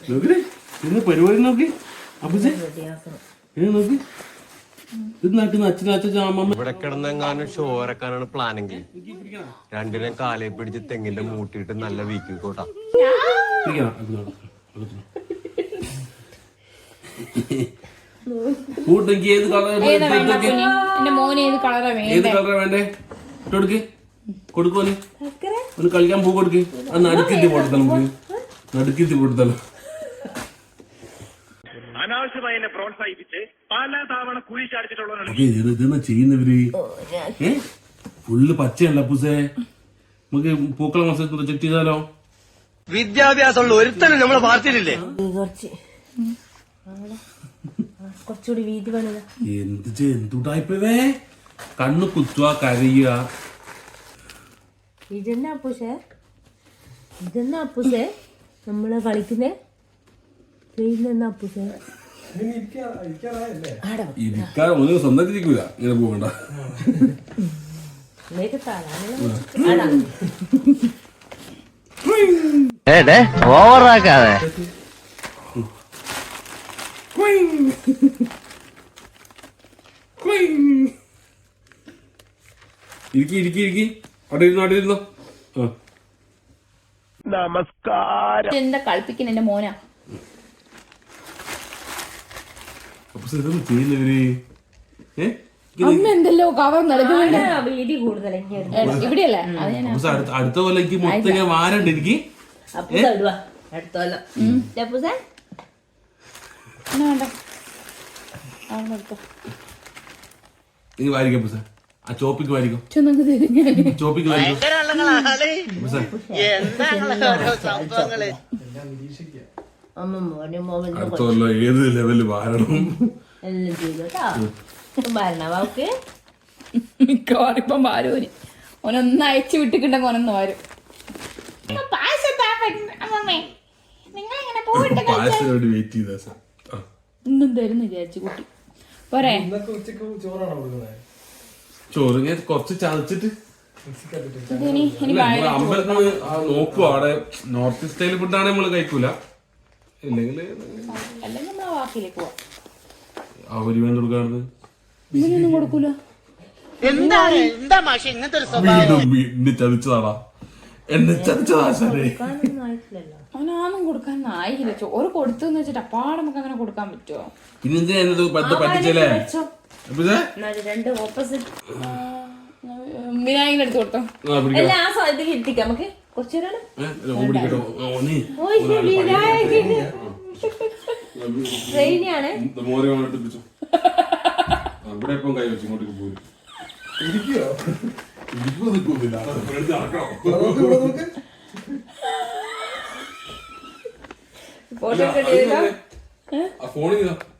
നോക്കില്ലേ ഇന്ന് പരിപാടി നോക്കി. റെഡിയാക്കണം നോക്കി. ഇത് നാട്ടിന്ന് അച്ഛനും അച്ഛൻ അമ്മമ്മ ഇവിടെ കിടന്നെങ്ങാനും ഷോ ഇറക്കാനാണ് പ്ലാനെങ്കിൽ രണ്ടിനെ കാലേ പിടിച്ച് തെങ്ങിന്റെ മൂട്ടിയിട്ട് നല്ല വീക്കി കോട്ടാ. കൂട്ടെനിക്ക് ഏത് കളർ കളറാ വേണ്ടേ? കളറാ വേണ്ടേ? ഇട്ടൊടുക്ക് കൊടുക്കുവന് ഒന്ന് കളിക്കാൻ പൂ കൊടുക്ക്. അത് നടുക്കിത്തി കൊടുത്തല്ലോ നമുക്ക്. നടുക്കിത്തി കൊടുത്തല്ലോ അനാവശ്യമായി എന്നെ പ്രോത്സാഹിപ്പിച്ച് പല തവണ കുഴി ചാടിച്ചിട്ടുള്ള ചെയ്യുന്നവര്? ഫുള്ള് പച്ചയല്ല അപ്പൂസേ. നമുക്ക് പൂക്കള മത്സരത്തിൽ ചെക്ക് ചെയ്താലോ? വിദ്യാഭ്യാസമുള്ള ഒരുത്തനും നമ്മളെ പാർട്ടിയിലില്ലേ? കുറച്ച്. കുറച്ചുകൂടി വീതി പണിത. എന്ത് ചെയ്യ എന്തുട്ടായിപ്പവേ കണ്ണു കുത്തുക കരയുക ഇതെന്നാ അപ്പൂസേ? ഇതെന്നാ അപ്പൂസേ? നമ്മൾ കളിക്കുന്നേ? ഇരിക്കാൻ ഒന്നും സ്വന്തം ഇരിക്കൂല ഇങ്ങനെ പോകണ്ട. ഇതിലേക്ക് തലാനുള്ള ആടാ. ഏടേ ഓവറാക്കാതെ. ഇരിക്കി ഇരിക്കി ഇരിക്കി. അവിടെ ഇരുന്നോ അവിടെ ഇരുന്നോ ആ എന്താ കളിപ്പിക്കുന്ന എന്റെ മോനാ? അപ്പൊ ഇതൊന്നും ചെയ്യുന്നവര്? ഏ? അമ്മ എന്തല്ലോ കവർ നൽകുന്നുണ്ട് ആ, വീതി കൂടുതൽ ഇവിടെയല്ലേ? അടുത്ത അടുത്ത കൊല്ലം എനിക്ക് മൊത്തം വാരണ്ട് എനിക്ക്. നിർത്തോ. നീ ആ ചോപ്പിക്ക് ഞാൻ ചോപ്പിക്ക് മോനും അടുത്ത കൊല്ലം ഏത് ലെവലിൽ വാരണം എല്ലാം ചെയ്തു കേട്ടോ ഓനൊന്ന് അയച്ചു വിട്ടിട്ടുണ്ടെങ്കിൽ ഓനൊന്ന് വരും ഇന്നും തരുന്നു വിചാരിച്ചു കുട്ടി. പോരെ. ചോറ് ഞാൻ കുറച്ച് ചതച്ചിട്ട്. നോക്കും അവിടെ നോർത്ത് സ്റ്റൈൽ ഫുഡാണ് നമ്മൾ കഴിക്കൂല. ഇല്ലെങ്കിൽ അല്ലെങ്കിൽ നമ്മളെ വാക്കിലേക്ക് പോവാം ഒരു വേണ്ട കൊടുക്കാറുണ്ട് ഇവനൊന്നും കൊടുക്കൂല എന്താണ് എന്താ മാഷ ഇങ്ങനത്തെ ഒരു സ്വഭാവം എന്നെ ചതിച്ചതാടാ എന്നെ ചതിച്ചതാ സാറേ അവനാന്നും കൊടുക്കാൻ ആയില്ല ചോറ് കൊടുത്തെന്ന് വെച്ചിട്ട് അപ്പാടെ നമുക്ക് അങ്ങനെ കൊടുക്കാൻ പറ്റുമോ പിന്നെ എന്തിനാ എന്നത് പറ്റ പറ്റിച്ചല്ലേ രണ്ട് ഓപ്പോസിറ്റ് വിനായകന്റെ അടുത്ത് കൊടുത്തോ. എല്ലാ ആ സ്ഥലത്തേക്ക് എത്തിക്കാം നമുക്ക് ട്രെയിനാണ്. ആ, ഇപ്പം കൈ വെച്ച് ഇങ്ങോട്ടേക്ക് പോരും. ഇരിക്കുവോ? ഇരിക്കുവോ നിൽക്കുന്നില്ല. ഫോട്ടോ ഫോണിൽ